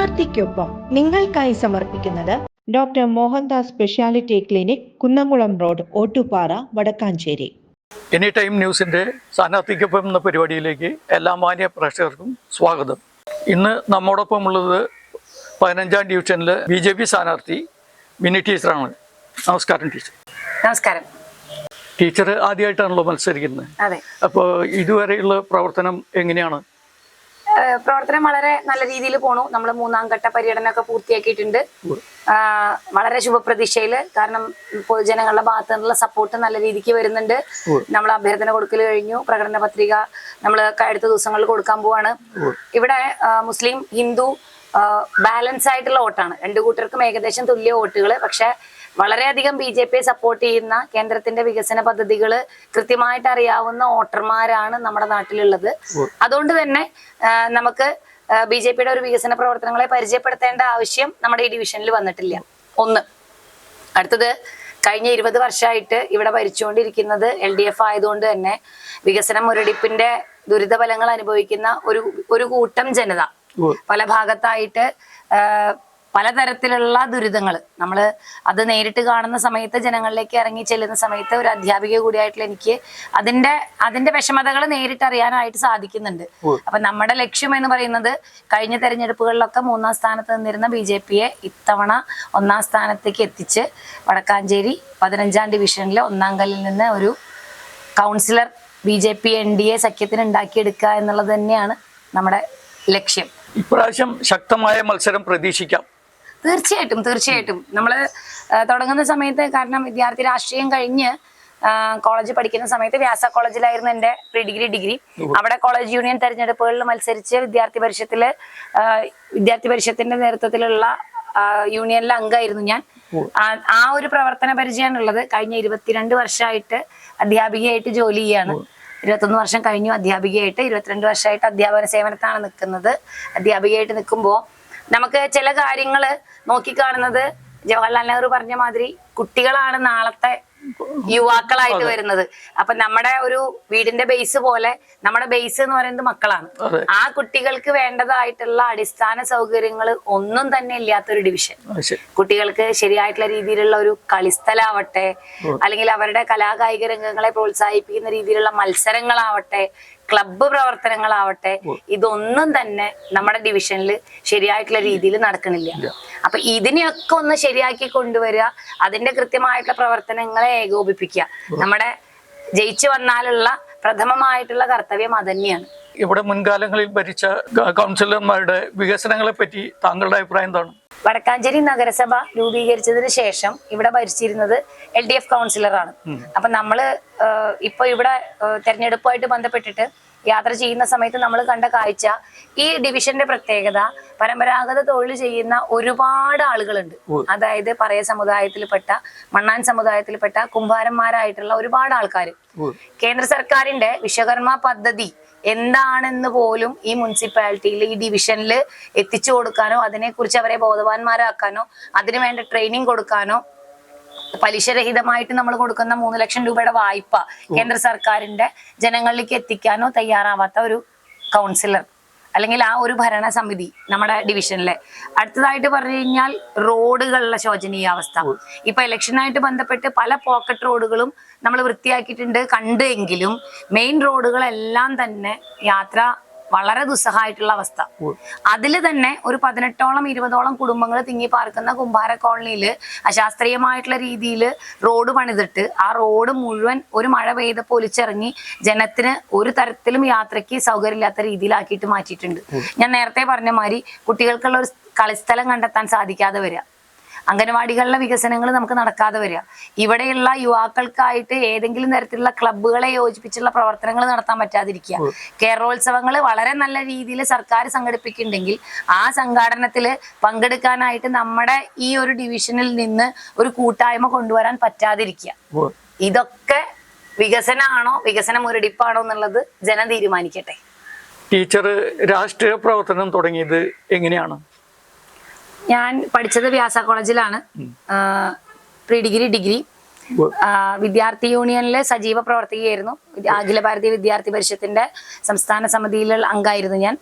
സ്ഥാനാർത്ഥിക്കൊപ്പം നിങ്ങൾക്കായി സമർപ്പിക്കുന്നത് doctor Mohandas speciality clinic Kunnamkulam road Ottupara Vadakkanchery. Any time ന്യൂസിന്റെ സ്ഥാനാർത്ഥിക്കൊപ്പം എന്ന പരിപാടിയിലേക്ക് എല്ലാ മാന്യ പ്രേക്ഷകർക്കും സ്വാഗതം. ഇന്ന് നമ്മോടൊപ്പം ഉള്ളത് പതിനഞ്ചാം ഡിവിഷനിലെ ബി ജെ പി സ്ഥാനാർത്ഥി മിനി ടീച്ചറാണ്. നമസ്കാരം ടീച്ചർ. നമസ്കാരം. ടീച്ചർ ആദ്യമായിട്ടാണല്ലോ മത്സരിക്കുന്നത്. അതെ. അപ്പോൾ ഇതുവരെയുള്ള പ്രവർത്തനം എങ്ങനെയാണ്? പ്രവർത്തനം വളരെ നല്ല രീതിയിൽ പോണു. നമ്മൾ മൂന്നാം ഘട്ട പര്യടനം ഒക്കെ പൂർത്തിയാക്കിയിട്ടുണ്ട് വളരെ ശുഭപ്രതീക്ഷയിൽ കാരണം പൊതുജനങ്ങളുടെ ഭാഗത്തു നിന്നുള്ള സപ്പോർട്ട് നല്ല രീതിക്ക് വരുന്നുണ്ട്. നമ്മൾ അഭ്യർത്ഥന കൊടുക്കൽ കഴിഞ്ഞു. പ്രകടന പത്രിക നമ്മൾ അടുത്ത ദിവസങ്ങളിൽ കൊടുക്കാൻ പോവാണ്. ഇവിടെ മുസ്ലിം ഹിന്ദു ബാലൻസ് ആയിട്ടുള്ള വോട്ടാണ്. രണ്ടു കൂട്ടർക്കും ഏകദേശം തുല്യ വോട്ടുകൾ പക്ഷെ വളരെയധികം ബി ജെ പിയെ സപ്പോർട്ട് ചെയ്യുന്ന കേന്ദ്രത്തിന്റെ വികസന പദ്ധതികൾ കൃത്യമായിട്ട് അറിയാവുന്ന വോട്ടർമാരാണ് നമ്മുടെ നാട്ടിലുള്ളത്. അതുകൊണ്ട് തന്നെ നമുക്ക് ബി ജെ പിയുടെ ഒരു വികസന പ്രവർത്തനങ്ങളെ പരിചയപ്പെടുത്തേണ്ട ആവശ്യം നമ്മുടെ ഈ ഡിവിഷനിൽ വന്നിട്ടില്ല. ഒന്ന് അടുത്തത് കഴിഞ്ഞ ഇരുപത് വർഷമായിട്ട് ഇവിടെ ഭരിച്ചുകൊണ്ടിരിക്കുന്നത് എൽ ഡി എഫ് ആയതുകൊണ്ട് തന്നെ വികസന മുരടിപ്പിന്റെ ദുരിതഫലങ്ങൾ അനുഭവിക്കുന്ന ഒരു ഒരു കൂട്ടം ജനത. പല ഭാഗത്തായിട്ട് പലതരത്തിലുള്ള ദുരിതങ്ങൾ നമ്മൾ അത് നേരിട്ട് കാണുന്ന സമയത്ത് ജനങ്ങളിലേക്ക് ഇറങ്ങി ചെല്ലുന്ന സമയത്ത് ഒരു അധ്യാപിക കൂടിയായിട്ടുള്ള എനിക്ക് അതിന്റെ അതിന്റെ വിഷമതകൾ നേരിട്ട് അറിയാനായിട്ട് സാധിക്കുന്നുണ്ട്. അപ്പൊ നമ്മുടെ ലക്ഷ്യം എന്ന് പറയുന്നത് കഴിഞ്ഞ തെരഞ്ഞെടുപ്പുകളിലൊക്കെ മൂന്നാം സ്ഥാനത്ത് നിന്നിരുന്ന ബി ജെ പിയെ ഇത്തവണ ഒന്നാം സ്ഥാനത്തേക്ക് എത്തിച്ച് വടക്കാഞ്ചേരി പതിനഞ്ചാം ഡിവിഷനിലെ ഒന്നാം കല്ലിൽ നിന്ന് ഒരു councillor B J P N D A സഖ്യത്തിന് ഉണ്ടാക്കിയെടുക്കുക എന്നുള്ളത് തന്നെയാണ് നമ്മുടെ ലക്ഷ്യം. ഇപ്രാവശ്യം ശക്തമായ മത്സരം പ്രതീക്ഷിക്കാം. തീർച്ചയായിട്ടും തീർച്ചയായിട്ടും. നമ്മൾ തുടങ്ങുന്ന സമയത്ത് കാരണം വിദ്യാർത്ഥി രാഷ്ട്രീയം കഴിഞ്ഞ് കോളേജ് പഠിക്കുന്ന സമയത്ത് വ്യാസ കോളേജിലായിരുന്നു എന്റെ പ്രീ ഡിഗ്രി ഡിഗ്രി അവിടെ കോളേജ് യൂണിയൻ തെരഞ്ഞെടുപ്പുകളിൽ മത്സരിച്ച് വിദ്യാർത്ഥി പരിഷത്തിൽ വിദ്യാർത്ഥി പരിഷത്തിന്റെ നേതൃത്വത്തിലുള്ള യൂണിയനിലെ അംഗമായിരുന്നു ഞാൻ. ആ- ആ ഒരു പ്രവർത്തന പരിചയമാണുള്ളത്. കഴിഞ്ഞ ഇരുപത്തിരണ്ട് വർഷമായിട്ട് അധ്യാപികയായിട്ട് ജോലി ചെയ്യാണ് ഇരുപത്തൊന്ന് വർഷം കഴിഞ്ഞു അധ്യാപികയായിട്ട്. ഇരുപത്തിരണ്ട് വർഷമായിട്ട് അധ്യാപന സേവനത്താണ് നിൽക്കുന്നത്. അധ്യാപികയായിട്ട് നിൽക്കുമ്പോൾ നമുക്ക് ചില കാര്യങ്ങൾ നോക്കിക്കാണുന്നത്. ജവഹർലാൽ നെഹ്റു പറഞ്ഞ മാതിരി കുട്ടികളാണ് നാളത്തെ യുവാക്കളായിട്ട് വരുന്നത്. അപ്പൊ നമ്മുടെ ഒരു വീടിന്റെ ബേസ് പോലെ നമ്മുടെ ബേസ് എന്ന് പറയുന്നത് മക്കളാണ്. ആ കുട്ടികൾക്ക് വേണ്ടതായിട്ടുള്ള അടിസ്ഥാന സൗകര്യങ്ങൾ ഒന്നും തന്നെ ഇല്ലാത്തൊരു ഡിവിഷൻ കുട്ടികൾക്ക് ശരിയായിട്ടുള്ള രീതിയിലുള്ള ഒരു കളിസ്ഥലാവട്ടെ അല്ലെങ്കിൽ അവരുടെ കലാകായിക രംഗങ്ങളെ പ്രോത്സാഹിപ്പിക്കുന്ന രീതിയിലുള്ള മത്സരങ്ങളാവട്ടെ ക്ലബ്ബ് പ്രവർത്തനങ്ങളാവട്ടെ ഇതൊന്നും തന്നെ നമ്മുടെ ഡിവിഷനിൽ ശരിയായിട്ടുള്ള രീതിയിൽ നടക്കണില്ല. അപ്പൊ ഇതിനെയൊക്കെ ഒന്ന് ശരിയാക്കി കൊണ്ടുവരിക അതിന്റെ കൃത്യമായിട്ടുള്ള പ്രവർത്തനങ്ങളെ ഏകോപിപ്പിക്കുക. നമ്മുടെ ജയിച്ചു വന്നാലുള്ള പ്രഥമമായിട്ടുള്ള കർത്തവ്യം അതന്നെയാണ്. ഇവിടെ മുൻകാലങ്ങളിൽ ഭരിച്ച കൗൺസിലർമാരുടെ വികസനങ്ങളെ പറ്റി താങ്കളുടെ അഭിപ്രായം എന്താണ്? വടക്കാഞ്ചേരി നഗരസഭ രൂപീകരിച്ചതിന് ശേഷം ഇവിടെ ഭരിച്ചിരുന്നത് എൽ ഡി എഫ് കൗൺസിലറാണ്. അപ്പൊ നമ്മൾ ഇപ്പൊ ഇവിടെ തെരഞ്ഞെടുപ്പുമായിട്ട് ബന്ധപ്പെട്ടിട്ട് യാത്ര ചെയ്യുന്ന സമയത്ത് നമ്മൾ കണ്ട കാഴ്ച ഈ ഡിവിഷന്റെ പ്രത്യേകത പരമ്പരാഗത തൊഴിൽ ചെയ്യുന്ന ഒരുപാട് ആളുകളുണ്ട്. അതായത് പറയ സമുദായത്തിൽപ്പെട്ട മണ്ണാൻ സമുദായത്തിൽപ്പെട്ട കുംഭാരന്മാരായിട്ടുള്ള ഒരുപാട് ആൾക്കാർ കേന്ദ്ര സർക്കാരിന്റെ വിശ്വകർമ്മ പദ്ധതി എന്താണെന്ന് പോലും ഈ മുനിസിപ്പാലിറ്റിയിൽ ഈ ഡിവിഷനിൽ എത്തിച്ചു കൊടുക്കാനോ അതിനെക്കുറിച്ച് അവരെ ബോധവാന്മാരാക്കാനോ അതിനു വേണ്ട ട്രെയിനിങ് കൊടുക്കാനോ പലിശരഹിതമായിട്ട് നമ്മൾ കൊടുക്കുന്ന മൂന്ന് ലക്ഷം രൂപയുടെ വായ്പ കേന്ദ്ര സർക്കാരിന്റെ ജനങ്ങളിലേക്ക് എത്തിക്കാനോ തയ്യാറാവാത്ത ഒരു കൗൺസിലർ. അല്ലെങ്കിൽ ആ ഒരു ഭരണസമിതി നമ്മുടെ ഡിവിഷനിലെ. അടുത്തതായിട്ട് പറഞ്ഞു കഴിഞ്ഞാൽ റോഡുകളിലെ ശോചനീയാവസ്ഥ ഇപ്പൊ ഇലക്ഷനായിട്ട് ബന്ധപ്പെട്ട് പല പോക്കറ്റ് റോഡുകളും നമ്മൾ വൃത്തിയാക്കിയിട്ടുണ്ട്. കണ്ടെങ്കിലും മെയിൻ റോഡുകളെല്ലാം തന്നെ യാത്ര വളരെ ദുസ്സഹായിട്ടുള്ള അവസ്ഥ. അതിൽ തന്നെ ഒരു പതിനെട്ടോളം ഇരുപതോളം കുടുംബങ്ങൾ തിങ്ങി പാർക്കുന്ന കുംഭാര കോളനിയിൽ അശാസ്ത്രീയമായിട്ടുള്ള രീതിയിൽ റോഡ് പണിതിട്ട് ആ റോഡ് മുഴുവൻ ഒരു മഴ പെയ്തപ്പോൾ ഒലിച്ചിറങ്ങി ജനത്തിന് ഒരു തരത്തിലും യാത്രയ്ക്ക് സൗകര്യമില്ലാത്ത രീതിയിലാക്കിയിട്ട് മാറ്റിയിട്ടുണ്ട്. ഞാൻ നേരത്തെ പറഞ്ഞ മാതിരി കുട്ടികൾക്കുള്ള ഒരു കളിസ്ഥലം കണ്ടെത്താൻ സാധിക്കാതെ വരിക. അംഗനവാടികളിലെ വികസനങ്ങൾ നമുക്ക് നടക്കാതെ വരിക. ഇവിടെയുള്ള യുവാക്കൾക്കായിട്ട് ഏതെങ്കിലും തരത്തിലുള്ള ക്ലബ്ബുകളെ യോജിപ്പിച്ചുള്ള പ്രവർത്തനങ്ങൾ നടത്താൻ പറ്റാതിരിക്കുക. കേരളോത്സവങ്ങൾ വളരെ നല്ല രീതിയിൽ സർക്കാർ സംഘടിപ്പിക്കുന്നുണ്ടെങ്കിൽ ആ സംഘാടനത്തിൽ പങ്കെടുക്കാനായിട്ട് നമ്മുടെ ഈ ഒരു ഡിവിഷനിൽ നിന്ന് ഒരു കൂട്ടായ്മ കൊണ്ടുവരാൻ പറ്റാതിരിക്കുക. ഇതൊക്കെ വികസനമാണോ വികസന മുരടിപ്പാണോ എന്നുള്ളത് ജനം തീരുമാനിക്കട്ടെ. ടീച്ചർ രാഷ്ട്രീയ പ്രവർത്തനം തുടങ്ങിയത് എങ്ങനെയാണ്? ഞാൻ പഠിച്ചത് വ്യാസ കോളേജിലാണ്. Pre degree degree. വിദ്യാർത്ഥി യൂണിയനിലെ സജീവ പ്രവർത്തകയായിരുന്നു. അഖില ഭാരതീയ വിദ്യാർത്ഥി പരിഷത്തിന്റെ സംസ്ഥാന സമിതിയിലുള്ള അംഗമായിരുന്നു ഞാൻ.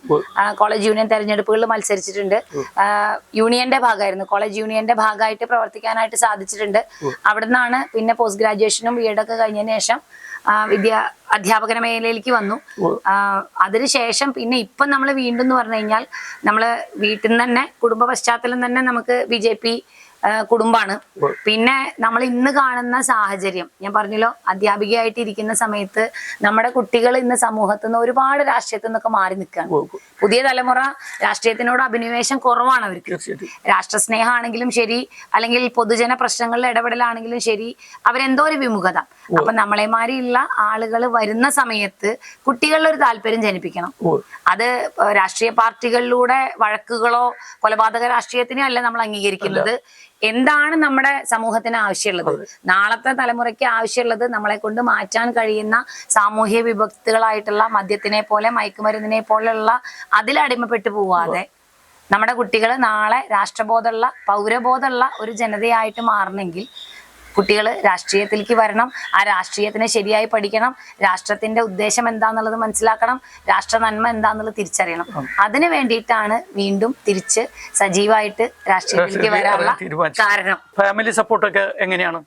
കോളേജ് യൂണിയൻ തെരഞ്ഞെടുപ്പുകളിൽ മത്സരിച്ചിട്ടുണ്ട്. യൂണിയന്റെ ഭാഗമായിരുന്നു. കോളേജ് യൂണിയന്റെ ഭാഗമായിട്ട് പ്രവർത്തിക്കാനായിട്ട് സാധിച്ചിട്ടുണ്ട്. അവിടെ നിന്നാണ് പിന്നെ പോസ്റ്റ് ഗ്രാജുവേഷനും ബി എഡൊക്കെ കഴിഞ്ഞതിന് ശേഷം വിദ്യാ അധ്യാപകന മേഖലയിലേക്ക് വന്നു. അതിനുശേഷം പിന്നെ ഇപ്പം നമ്മൾ വീണ്ടും എന്ന് പറഞ്ഞു കഴിഞ്ഞാൽ നമ്മൾ വീട്ടിൽ നിന്ന് തന്നെ കുടുംബ പശ്ചാത്തലം തന്നെ നമുക്ക് ബി ജെ പി കുടുംബാണ്. പിന്നെ നമ്മൾ ഇന്ന് കാണുന്ന സാഹചര്യം ഞാൻ പറഞ്ഞല്ലോ അധ്യാപികയായിട്ട് ഇരിക്കുന്ന സമയത്ത് നമ്മുടെ കുട്ടികൾ ഇന്ന് സമൂഹത്തിൽ നിന്ന് ഒരുപാട് രാഷ്ട്രീയത്തിൽ നിന്നൊക്കെ മാറി നിൽക്കുകയാണ്. പുതിയ തലമുറ രാഷ്ട്രീയത്തിനോട് അഭിനിവേശം കുറവാണ് അവർക്ക് രാഷ്ട്ര രാഷ്ട്രസ്നേഹമാണെങ്കിലും ശരി അല്ലെങ്കിൽ പൊതുജന പ്രശ്നങ്ങളിൽ ഇടപെടലാണെങ്കിലും ശരി അവരെന്തോ ഒരു വിമുഖത. അപ്പൊ നമ്മളെമാരിയുള്ള ആളുകൾ വരുന്ന സമയത്ത് കുട്ടികളിൽ ഒരു താല്പര്യം ജനിപ്പിക്കണം. അത് രാഷ്ട്രീയ പാർട്ടികളിലൂടെ വഴക്കുകളോ കൊലപാതക രാഷ്ട്രീയത്തിനോ അല്ല നമ്മൾ അംഗീകരിക്കുന്നത്. എന്താണ് നമ്മുടെ സമൂഹത്തിന് ആവശ്യമുള്ളത്? നാളത്തെ തലമുറയ്ക്ക് ആവശ്യമുള്ളത് നമ്മളെ കൊണ്ട് മാറ്റാൻ കഴിയുന്ന സാമൂഹ്യ വിഭക്തികളായിട്ടുള്ള മദ്യത്തിനെ പോലെ മയക്കുമരുന്നിനെ പോലെയുള്ള അതിലടിമപ്പെട്ടു പോവാതെ നമ്മുടെ കുട്ടികൾ നാളെ രാഷ്ട്രബോധമുള്ള പൗരബോധമുള്ള ഒരു ജനതയായിട്ട് മാറണമെങ്കിൽ കുട്ടികൾ രാഷ്ട്രീയത്തിലേക്ക് വരണം. ആ രാഷ്ട്രീയത്തിനെ ശരിയായി പഠിക്കണം. രാഷ്ട്രത്തിന്റെ ഉദ്ദേശം എന്താന്നുള്ളത് മനസ്സിലാക്കണം. രാഷ്ട്ര നന്മ എന്താന്നുള്ളത് തിരിച്ചറിയണം. അതിനു വേണ്ടിയിട്ടാണ് വീണ്ടും തിരിച്ച് സജീവമായിട്ട് രാഷ്ട്രീയത്തിലേക്ക് വരാനുള്ള കാരണം. ഫാമിലി സപ്പോർട്ടൊക്കെ എങ്ങനെയാണ്?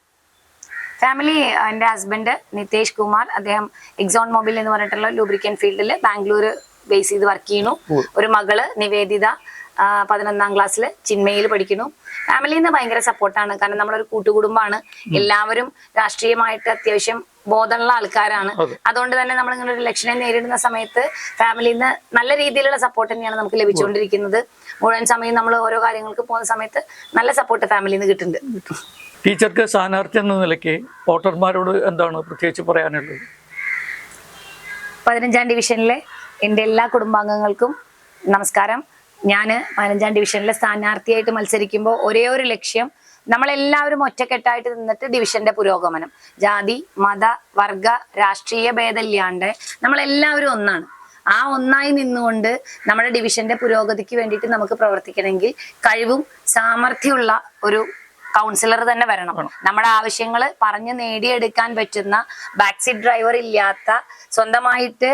ഫാമിലി എന്റെ ഹസ്ബൻഡ് നിതേഷ് കുമാർ. അദ്ദേഹം എക്സോൺ മൊബൈൽ എന്ന് പറഞ്ഞിട്ടുള്ള ലൂബ്രിക്കൻ ഫീൽഡിൽ ബാംഗ്ലൂർ ബേസ് ചെയ്ത് വർക്ക് ചെയ്യുന്നു. ഒരു മകൾ നിവേദിത. പതിനൊന്നാം ക്ലാസ്സിൽ ചിന്മയിൽ പഠിക്കുന്നു. ഫാമിലിയിൽ നിന്ന് ഭയങ്കര സപ്പോർട്ടാണ്. കാരണം നമ്മളൊരു കൂട്ടുകുടുംബമാണ്. എല്ലാവരും രാഷ്ട്രീയമായിട്ട് അത്യാവശ്യം ബോധമുള്ള ആൾക്കാരാണ്. അതുകൊണ്ട് തന്നെ നമ്മൾ ഇങ്ങനെ ഒരു ലക്ഷണം നേരിടുന്ന സമയത്ത് ഫാമിലിയിൽ നിന്ന് നല്ല രീതിയിലുള്ള സപ്പോർട്ട് തന്നെയാണ് നമുക്ക് ലഭിച്ചുകൊണ്ടിരിക്കുന്നത്. മുഴുവൻ സമയം നമ്മൾ ഓരോ കാര്യങ്ങൾക്ക് പോകുന്ന സമയത്ത് നല്ല സപ്പോർട്ട് ഫാമിലിയിൽ നിന്ന് കിട്ടുന്നുണ്ട്. ടീച്ചർക്ക് സ്ഥാനാർത്ഥി എന്ന നിലയ്ക്ക് വോട്ടർമാരോട് എന്താണ് പ്രത്യേകിച്ച് പറയാനുള്ളത്? പതിനഞ്ചാം ഡിവിഷനിലെ എന്റെ എല്ലാ കുടുംബാംഗങ്ങൾക്കും നമസ്കാരം. ഞാൻ പതിനഞ്ചാം ഡിവിഷനിലെ സ്ഥാനാർത്ഥിയായിട്ട് മത്സരിക്കുമ്പോൾ ഒരേ ഒരു ലക്ഷ്യം നമ്മളെല്ലാവരും ഒറ്റക്കെട്ടായിട്ട് നിന്നിട്ട് ഡിവിഷന്റെ പുരോഗമനം. ജാതി മത വർഗ രാഷ്ട്രീയ ഭേദമില്ലാണ്ട് നമ്മളെല്ലാവരും ഒന്നാണ്. ആ ഒന്നായി നിന്നുകൊണ്ട് നമ്മുടെ ഡിവിഷന്റെ പുരോഗതിക്ക് വേണ്ടിയിട്ട് നമുക്ക് പ്രവർത്തിക്കണമെങ്കിൽ കഴിവും സാമർഥ്യമുള്ള ഒരു കൗൺസിലർ തന്നെ വരണം. നമ്മുടെ ആവശ്യങ്ങൾ പറഞ്ഞു നേടിയെടുക്കാൻ പറ്റുന്ന ബാക്ക് സീറ്റ് ഡ്രൈവർ ഇല്ലാത്ത സ്വന്തമായിട്ട്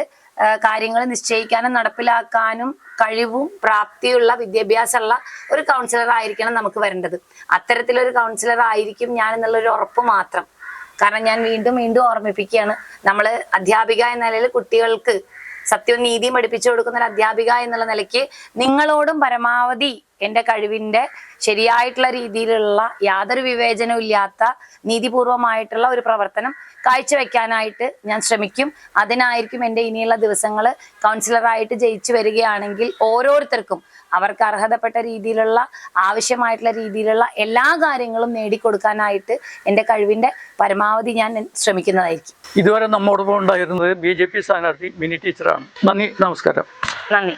കാര്യങ്ങൾ നിശ്ചയിക്കാനും നടപ്പിലാക്കാനും കഴിവും പ്രാപ്തിയുള്ള വിദ്യാഭ്യാസമുള്ള ഒരു കൗൺസിലർ ആയിരിക്കണം നമുക്ക് വരേണ്ടത്. അത്തരത്തിലൊരു കൗൺസിലർ ആയിരിക്കും ഞാൻ എന്നുള്ളൊരു ഉറപ്പ് മാത്രം. കാരണം ഞാൻ വീണ്ടും വീണ്ടും ഓർമ്മിപ്പിക്കുകയാണ് നമ്മൾ അധ്യാപിക എന്ന നിലയിൽ കുട്ടികൾക്ക് സത്യവും നീതിയും പഠിപ്പിച്ചു കൊടുക്കുന്ന ഒരു അധ്യാപിക എന്നുള്ള നിലയ്ക്ക് നിങ്ങളോടും പരമാവധി എന്റെ കഴിവിന്റെ ശരിയായിട്ടുള്ള രീതിയിലുള്ള യാതൊരു വിവേചനവും ഇല്ലാത്ത നീതിപൂർവമായിട്ടുള്ള ഒരു പ്രവർത്തനം കാഴ്ചവെക്കാനായിട്ട് ഞാൻ ശ്രമിക്കും. അതിനായിരിക്കും എന്റെ ഇനിയുള്ള ദിവസങ്ങൾ കൗൺസിലറായിട്ട് ജയിച്ചു വരികയാണെങ്കിൽ ഓരോരുത്തർക്കും അവർക്ക് അർഹതപ്പെട്ട രീതിയിലുള്ള ആവശ്യമായിട്ടുള്ള രീതിയിലുള്ള എല്ലാ കാര്യങ്ങളും നേടിക്കൊടുക്കാനായിട്ട് എന്റെ കഴിവിന്റെ പരമാവധി ഞാൻ ശ്രമിക്കുന്നതായിരിക്കും. ഇതുവരെ നമ്മോടൊപ്പം ഉണ്ടായിരുന്നത് ബി ജെ പി സ്ഥാനാർത്ഥി മിനി ടീച്ചറാണ്. നന്ദി നമസ്കാരം. നന്ദി.